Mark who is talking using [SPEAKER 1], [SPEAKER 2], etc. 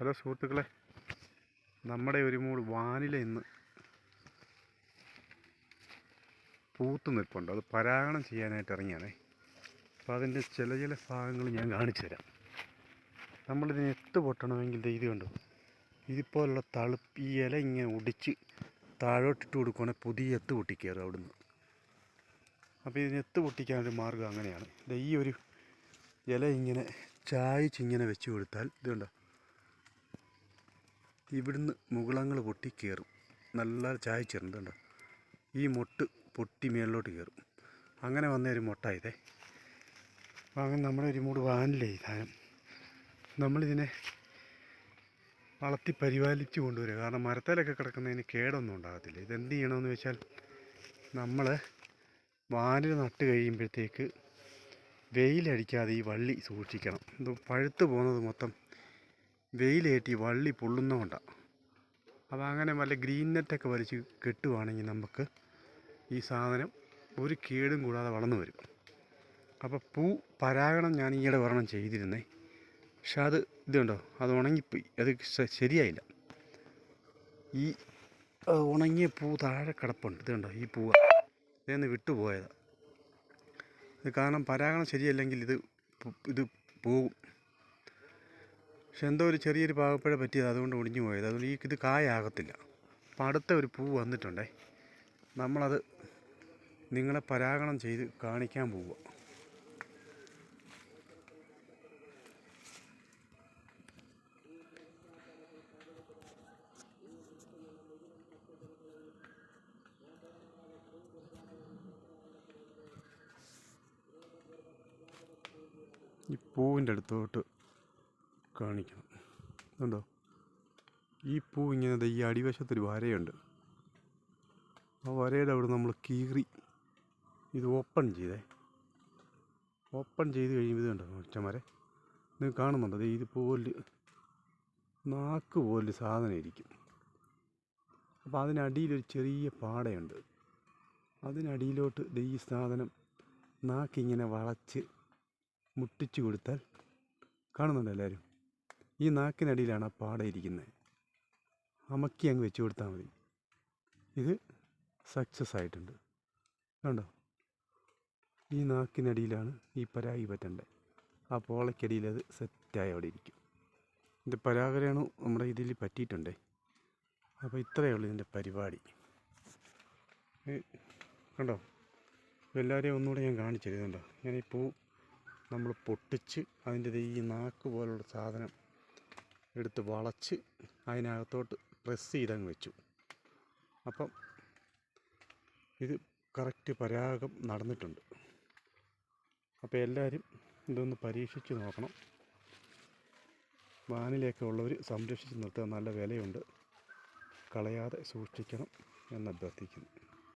[SPEAKER 1] Hello സുഹൃത്തുക്കളെ നമ്മുടെ ഒരു മൂട് വാനില ഇന്ന് പൂത്ത് നിൽപ്പുണ്ട്. അത് പരാഗണം ചെയ്യാനായിട്ട് ഇറങ്ങിയാണേ. അപ്പോൾ അതിന്റെ ചില ചില ഭാഗങ്ങൾ ഞാൻ കാണിച്ചു തരാം. നമ്മളിതിന് എത്ത് പൊട്ടണമെങ്കിൽ ഇത് കണ്ടു? ഇതുപോലുള്ള തളുപ്പ് ഈ ഇല ഇങ്ങനെ ഒടിച്ച് താഴോട്ടിട്ട് കൊടുക്കുവാണെങ്കിൽ പുതിയ എത്ത് പൊട്ടിക്കയറും അവിടുന്ന്. അപ്പോൾ ഇതിന് എത്ത് പൊട്ടിക്കാനൊരു മാർഗം അങ്ങനെയാണ്. ഈ ഒരു ഇല ഇങ്ങനെ ചായച്ചിങ്ങനെ വെച്ച് കൊടുത്താൽ ഇത് കണ്ടോ? ഇവിടുന്ന് മുകുളങ്ങൾ പൊട്ടി കയറും. നല്ല ചായച്ചിരുണ്ട് കണ്ടോ? ഈ മൊട്ട് പൊട്ടി മേളിലോട്ട് കയറും. അങ്ങനെ വന്ന ഒരു മൊട്ട ഇതേ അപ്പോൾ അങ്ങനെ നമ്മുടെ ഒരു മൂട് വാനില്ലേ ഈ സാധനം? നമ്മളിതിനെ വളർത്തി പരിപാലിച്ച് കൊണ്ടുവരിക. കാരണം മരത്തിലൊക്കെ കിടക്കുന്നതിന് കേടൊന്നും ഉണ്ടാകത്തില്ല. ഇതെന്ത് ചെയ്യണമെന്ന് വെച്ചാൽ നമ്മൾ വാനിൽ നട്ട് കഴിയുമ്പോഴത്തേക്ക് വെയിലടിക്കാതെ ഈ വള്ളി സൂക്ഷിക്കണം. ഇത് പഴുത്ത് പോകുന്നത് മൊത്തം വെയിലേറ്റി വള്ളി പൊള്ളുന്നതുകൊണ്ടാണ് അപ്പോൾ അങ്ങനെ വല്ല ഗ്രീൻ നെറ്റൊക്കെ വലിച്ച് കെട്ടുവാണെങ്കിൽ നമുക്ക് ഈ സാധനം ഒരു കേടും കൂടാതെ വളർന്നു വരും. അപ്പോൾ പൂ പരാഗണം ഞാൻ ഈയിടെ ഒരെണ്ണം ചെയ്തിരുന്നേ. പക്ഷെ അത് ഇതുണ്ടോ? അത് ഉണങ്ങിപ്പോയി. അത് ശരിയായില്ല. ഈ ഉണങ്ങിയ പൂ താഴെ കിടപ്പുണ്ട്. ഇതുണ്ടോ? ഈ പൂവ്. ഇതെന്ന് വിട്ടുപോയതാണ് ഇത് കാരണം പരാഗണം ശരിയല്ലെങ്കിൽ ഇത് ഇത് പോകും. പക്ഷെ എന്തോ ഒരു ചെറിയൊരു പാകപ്പഴ പറ്റിയത് അതുകൊണ്ട് ഒടിഞ്ഞു പോയത്. അതുകൊണ്ട് ഈ ഇത് കായാകത്തില്ല. അപ്പം അടുത്ത ഒരു പൂ വന്നിട്ടുണ്ടേ. നമ്മളത് നിങ്ങളെ പരാഗണം ചെയ്ത് കാണിക്കാൻ പോവുക. ഈ പൂവിന്റെ അടുത്തോട്ട് കാണിക്കണം. കണ്ടോ? ഈ പൂ ഇങ്ങനെ ഈ അടിവശത്തൊരു വരയുണ്ട്. ആ വരയുടെ അവിടെ നമ്മൾ കീറി ഇത് ഓപ്പൺ ചെയ്തേ. ഓപ്പൺ ചെയ്ത് കഴിയുമ്പോൾ ഇത് ഒറ്റമരെ നിങ്ങൾ കാണുന്നുണ്ടോ? ഇത് ഇതുപോലെ നാക്ക് പോലെ സാധനം ഇരിക്കും. അപ്പോൾ അതിനടിയിലൊരു ചെറിയ പാടയുണ്ട്. അതിനടിയിലോട്ട് ഈ സാധനം നാക്കിങ്ങനെ വളച്ച് മുട്ടിച്ചു കൊടുത്താൽ കാണുന്നുണ്ടോ എല്ലാവരും ഈ നാക്കിനടിയിലാണ് ആ പാട ഇരിക്കുന്നത് അമക്കി അങ്ങ് വെച്ച് കൊടുത്താൽ മതി. ഇത് സക്സസ് ആയിട്ടുണ്ട്. കണ്ടോ? ഈ നാക്കിനടിയിലാണ് ഈ പരാഗി പറ്റേണ്ടത് ആ പോളയ്ക്കടിയിൽ അത് സെറ്റായി അവിടെ ഇരിക്കും. ഇത് പരാഗരണു നമ്മുടെ ഇതിൽ പറ്റിയിട്ടുണ്ടേ? അപ്പോൾ ഇത്രയേ ഉള്ളൂ ഇതിന്റെ പരിപാടി. കണ്ടോ? എല്ലാവരെയും ഒന്നുകൂടെ ഞാൻ കാണിച്ചു തരുന്നുണ്ടോ. ഇങ്ങനെ ഈ പൂ നമ്മൾ പൊട്ടിച്ച് അതിന്റെ ഈ നാക്ക് പോലുള്ള സാധനം എടുത്ത് വളച്ച് അതിനകത്തോട്ട് പ്രസ് ചെയ്തങ്ങ് വെച്ചു. അപ്പം ഇത് കറക്റ്റ് പരാഗം നടന്നിട്ടുണ്ട്. അപ്പോൾ എല്ലാവരും ഇതൊന്ന് പരീക്ഷിച്ച് നോക്കണം. വാനിലയൊക്കെ ഉള്ളവർ സംരക്ഷിച്ച് നിർത്തുക നല്ല വിലയുണ്ട്. കളയാതെ സൂക്ഷിക്കണം എന്ന് അഭ്യർത്ഥിക്കുന്നു